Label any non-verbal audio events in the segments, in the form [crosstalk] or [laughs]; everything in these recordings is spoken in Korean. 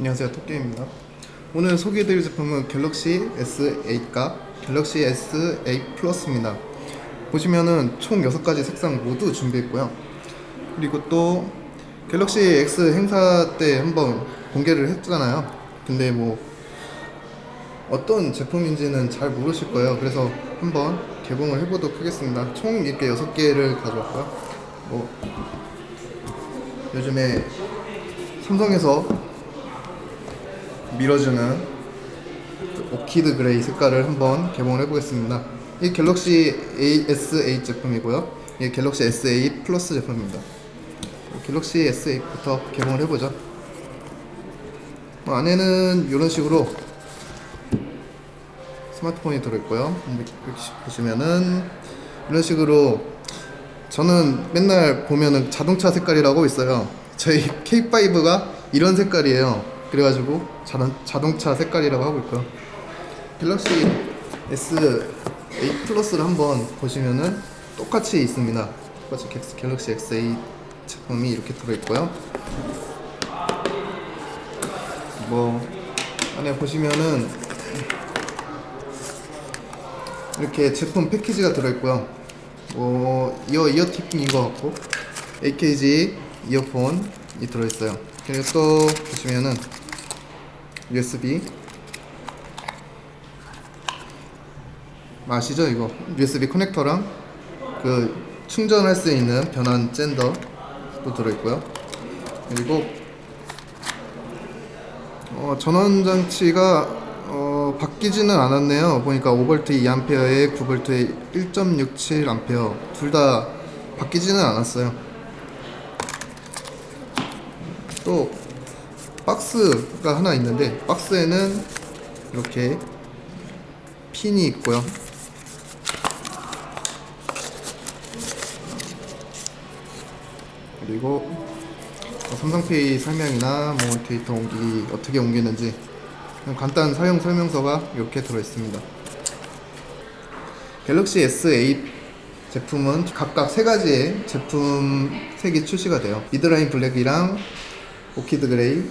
안녕하세요 토끼입니다. 오늘 소개해드릴 제품은 갤럭시 S8과 갤럭시 S8 플러스입니다. 보시면은 총 6가지 색상 모두 준비했고요. 그리고 또 갤럭시 X 행사 때 한번 공개를 했잖아요. 근데 뭐 어떤 제품인지는 잘 모르실 거예요. 그래서 한번 개봉을 해보도록 하겠습니다. 총 이렇게 6개를 가져왔고요. 뭐 요즘에 삼성에서 밀어주는 그 오키드 그레이 색깔을 한번 개봉을 해보겠습니다. 이 갤럭시 S8 제품이고요. 이 갤럭시 S8 플러스 제품입니다. 갤럭시 S8부터 개봉을 해보죠. 어, 안에는 이런 식으로 스마트폰이 들어있고요. 보시면은 이런 식으로 저는 맨날 보면은 자동차 색깔이라고 있어요. 저희 K5가 이런 색깔이에요. 그래가지고 자동, 자동차 색깔이라고 하고 있고요. 갤럭시 S8 플러스를 한번 보시면은 똑같이 있습니다. 똑같이 갤- 갤럭시 X8 제품이 이렇게 들어있고요. 뭐 안에 보시면은 이렇게 제품 패키지가 들어있고요. 뭐 이어 이어팁인 것 같고 AKG 이어폰이 들어있어요. 그리고 또 보시면은 USB 아시죠 이거 USB 커넥터랑 그 충전할 수 있는 변환 젠더도 들어있고요. 그리고 어, 전원 장치가 어, 바뀌지는 않았네요. 보니까 5V 2A에 9V에 1.67A 둘 다 바뀌지는 않았어요. 또 박스가 하나 있는데 박스에는 이렇게 핀이 있고요. 그리고 뭐 삼성페이 설명이나 뭐 데이터 옮기기 어떻게 옮기는지 그냥 간단한 사용 설명서가 이렇게 들어 있습니다. 갤럭시 S8 제품은 각각 세 가지의 제품 색이 출시가 돼요. 미드라인 블랙이랑 오키드 그레이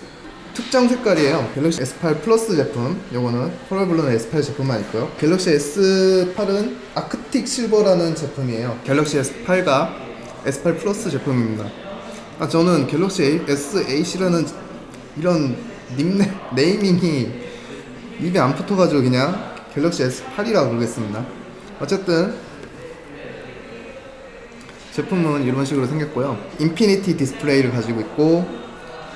특정 색깔이에요. 갤럭시 S8 플러스 제품, 요거는 펄블루는 S8 제품만 있고요. 갤럭시 S8은 아크틱 실버라는 제품이에요. 갤럭시 S8과 S8 플러스 제품입니다. 아, 저는 갤럭시 S8이라는 이런 닉네, 네이밍이 입에 안 붙어가지고 그냥 갤럭시 S8이라고 부르겠습니다. 어쨌든 제품은 이런 식으로 생겼고요. 인피니티 디스플레이를 가지고 있고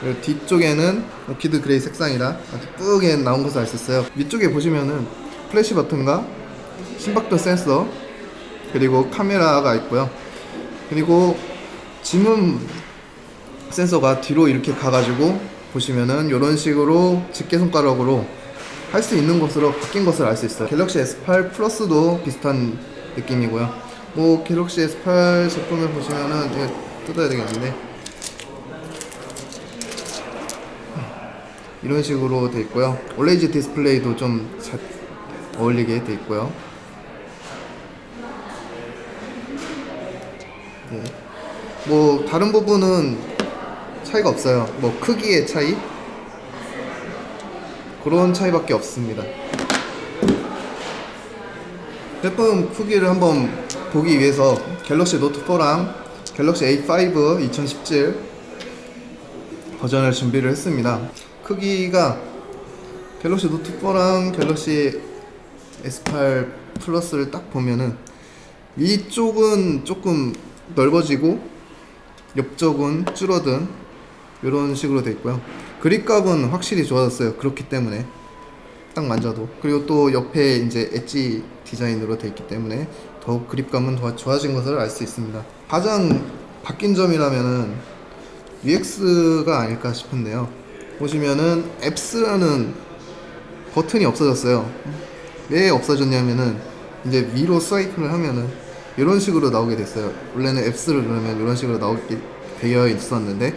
그리고 뒤쪽에는 오키드 그레이 색상이라 아주 뿌게 나온 것을 알 수 있어요. 위쪽에 보시면은 플래시 버튼과 심박도 센서 그리고 카메라가 있고요. 그리고 지문 센서가 뒤로 이렇게 가가지고 보시면은 이런 식으로 집게 손가락으로 할 수 있는 것으로 바뀐 것을 알 수 있어요. 갤럭시 S8 플러스도 비슷한 느낌이고요. 뭐 갤럭시 S8 제품을 보시면은 뜯어야 되겠는데 이런 식으로 돼 있고요. 올레이즈 디스플레이도 좀 잘 어울리게 돼 있고요. 네. 뭐 다른 부분은 차이가 없어요. 뭐 크기의 차이 그런 차이밖에 없습니다. 제품 크기를 한번 보기 위해서 갤럭시 노트 4랑 갤럭시 A5 2017 버전을 준비를 했습니다. 크기가 갤럭시 노트 4랑 갤럭시 S8 플러스를 딱 보면은 위쪽은 조금 넓어지고 옆쪽은 줄어든 이런 식으로 돼 있고요. 그립감은 확실히 좋아졌어요. 그렇기 때문에 딱 만져도 그리고 또 옆에 이제 엣지 디자인으로 돼 있기 때문에 더욱 그립감은 더 좋아진 것을 알 수 있습니다. 가장 바뀐 점이라면은 UX가 아닐까 싶은데요. 보시면은 앱스라는 버튼이 없어졌어요. 왜 없어졌냐면은 이제 위로 스와이프를 하면은 이런 식으로 나오게 됐어요. 원래는 앱스를 누르면 이런 식으로 나오게 되어 있었는데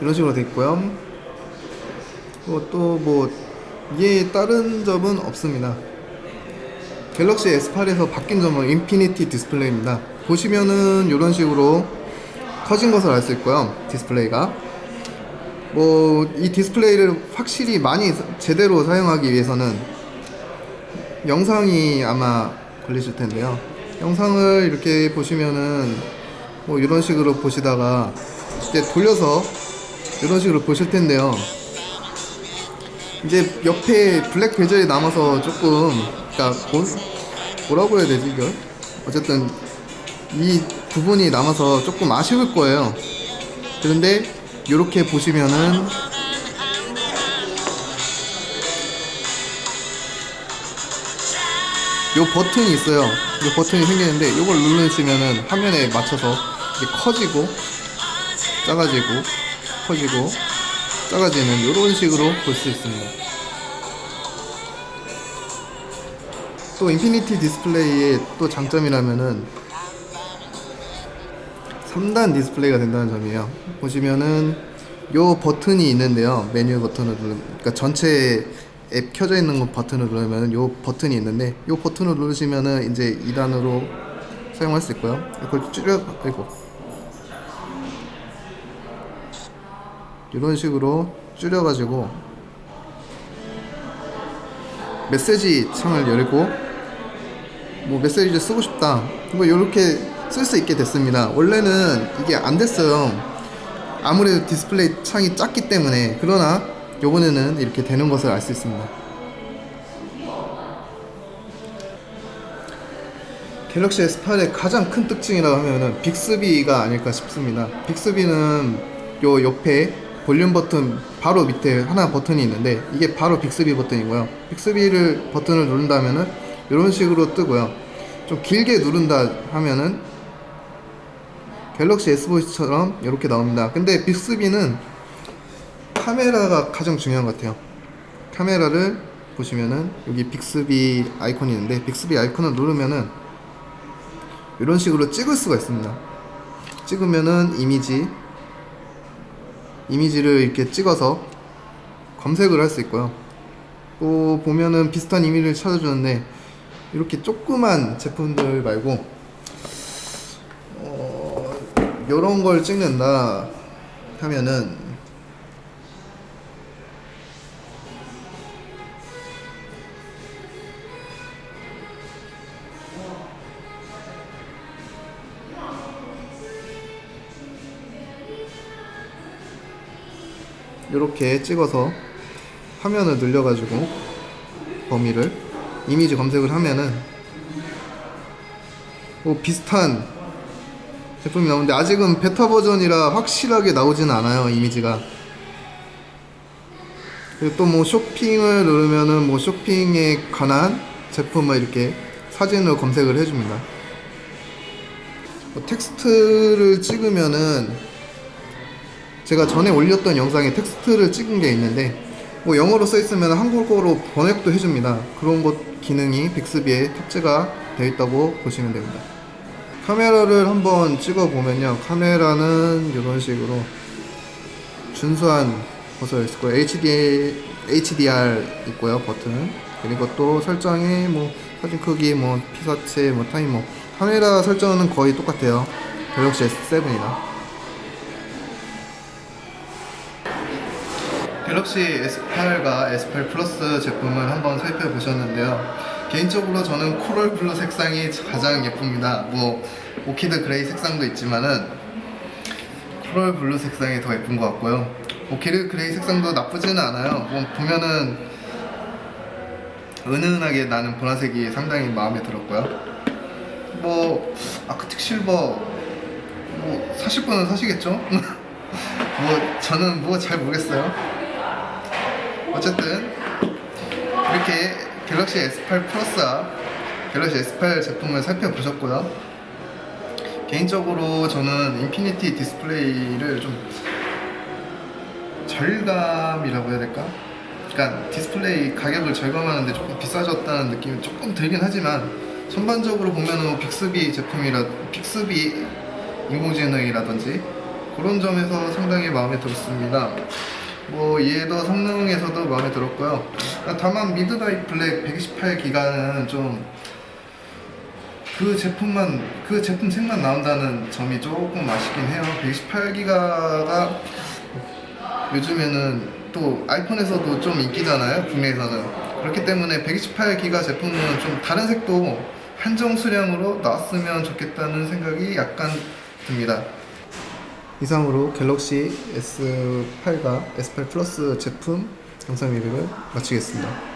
이런 식으로 돼 있고요. 또뭐 이게 다른 점은 없습니다. 갤럭시 S8에서 바뀐 점은 인피니티 디스플레이입니다. 보시면은 이런 식으로 커진 것을 알 수 있고요. 디스플레이가 뭐 이 디스플레이를 확실히 많이 제대로 사용하기 위해서는 영상이 아마 걸리실 텐데요. 영상을 이렇게 보시면은 뭐 이런 식으로 보시다가 이제 돌려서 이런 식으로 보실 텐데요. 이제 옆에 블랙 베젤이 남아서 조금 그러니까 뭐, 뭐라고 해야 되지 이걸? 어쨌든 이 부분이 남아서 조금 아쉬울 거예요. 그런데 이렇게 보시면은 요 버튼이 있어요. 요 버튼이 생기는데 이걸 누르시면은 화면에 맞춰서 이게 커지고 작아지고 커지고 작아지는 이런 식으로 볼 수 있습니다. 또 인피니티 디스플레이의 또 장점이라면은 3단 디스플레이가 된다는 점이에요. 보시면은 요 버튼이 있는데요. 메뉴 버튼을 누르면 그러니까 전체 앱 켜져 있는 거 버튼을 누르면 요 버튼이 있는데 요 버튼을 누르시면은 이제 2단으로 사용할 수 있고요. 이걸 줄여 아이고 이런 식으로 줄여 가지고 메시지 창을 열고 뭐 메시지를 쓰고 싶다 뭐 이렇게 쓸 수 있게 됐습니다. 원래는 이게 안 됐어요. 아무래도 디스플레이 창이 작기 때문에 그러나 요번에는 이렇게 되는 것을 알 수 있습니다. 갤럭시 S8의 가장 큰 특징이라고 하면은 빅스비가 아닐까 싶습니다. 빅스비는 요 옆에 볼륨 버튼 바로 밑에 하나 버튼이 있는데 이게 바로 빅스비 버튼이고요. 빅스비를 버튼을 누른다면은 이런 식으로 뜨고요. 좀 길게 누른다 하면은 갤럭시 S 보이스처럼 이렇게 나옵니다. 근데 빅스비는 카메라가 가장 중요한 것 같아요. 카메라를 보시면은 여기 빅스비 아이콘이 있는데 빅스비 아이콘을 누르면은 이런 식으로 찍을 수가 있습니다. 찍으면은 이미지 이미지를 이렇게 찍어서 검색을 할 수 있고요. 또 보면은 비슷한 이미지를 찾아주는데 이렇게 조그만 제품들 말고 어, 이런 걸 찍는다 하면은 이렇게 찍어서 화면을 늘려가지고 범위를 이미지 검색을 하면은 뭐 비슷한 제품이 나오는데 아직은 베타 버전이라 확실하게 나오지는 않아요 이미지가 그리고 또 뭐 쇼핑을 누르면은 뭐 쇼핑에 관한 제품을 이렇게 사진으로 검색을 해줍니다 뭐 텍스트를 찍으면은 제가 전에 올렸던 영상에 텍스트를 찍은 게 있는데 뭐 영어로 써 있으면 한국어로 번역도 해줍니다. 그런 것 기능이 빅스비에 탑재가 되어 있다고 보시면 됩니다. 카메라를 한번 찍어 보면요, 카메라는 이런 식으로 준수한 것을 있을 거예요. HD, HDR 있고요 버튼 그리고 또 설정이 뭐 사진 크기, 뭐 피사체, 뭐 타이머 카메라 설정은 거의 똑같아요. 갤럭시 S7이나. 갤럭시 S8과 S8 플러스 제품을 한번 살펴보셨는데요. 개인적으로 저는 코럴 블루 색상이 가장 예쁩니다. 뭐 오키드 그레이 색상도 있지만은 코럴 블루 색상이 더 예쁜 것 같고요. 오키드 그레이 색상도 나쁘지는 않아요. 뭐 보면은 은은하게 나는 보라색이 상당히 마음에 들었고요. 뭐 아크틱 실버 뭐 사실 분은 사시겠죠? [laughs] 뭐 저는 뭐 잘 모르겠어요. 어쨌든 이렇게 갤럭시 S8 플러스와 갤럭시 S8 제품을 살펴보셨고요. 개인적으로 저는 인피니티 디스플레이를 좀 절감이라고 해야 될까? 그러니까 디스플레이 가격을 절감하는데 조금 비싸졌다는 느낌이 조금 들긴 하지만 전반적으로 보면은 빅스비 제품이라 빅스비 인공지능이라든지 그런 점에서 상당히 마음에 들었습니다. 뭐 얘도 성능에서도 마음에 들었고요. 그러니까 다만 미드나잇 블랙 128 기가는 좀 그 제품만 그 제품 색만 나온다는 점이 조금 아쉽긴 해요. 128기가가 요즘에는 또 아이폰에서도 좀 인기잖아요. 국내에서는 그렇기 때문에 128기가 제품은 좀 다른 색도 한정 수량으로 나왔으면 좋겠다는 생각이 약간 듭니다. 이상으로 갤럭시 S8과 S8 플러스 제품 영상 리뷰를 마치겠습니다.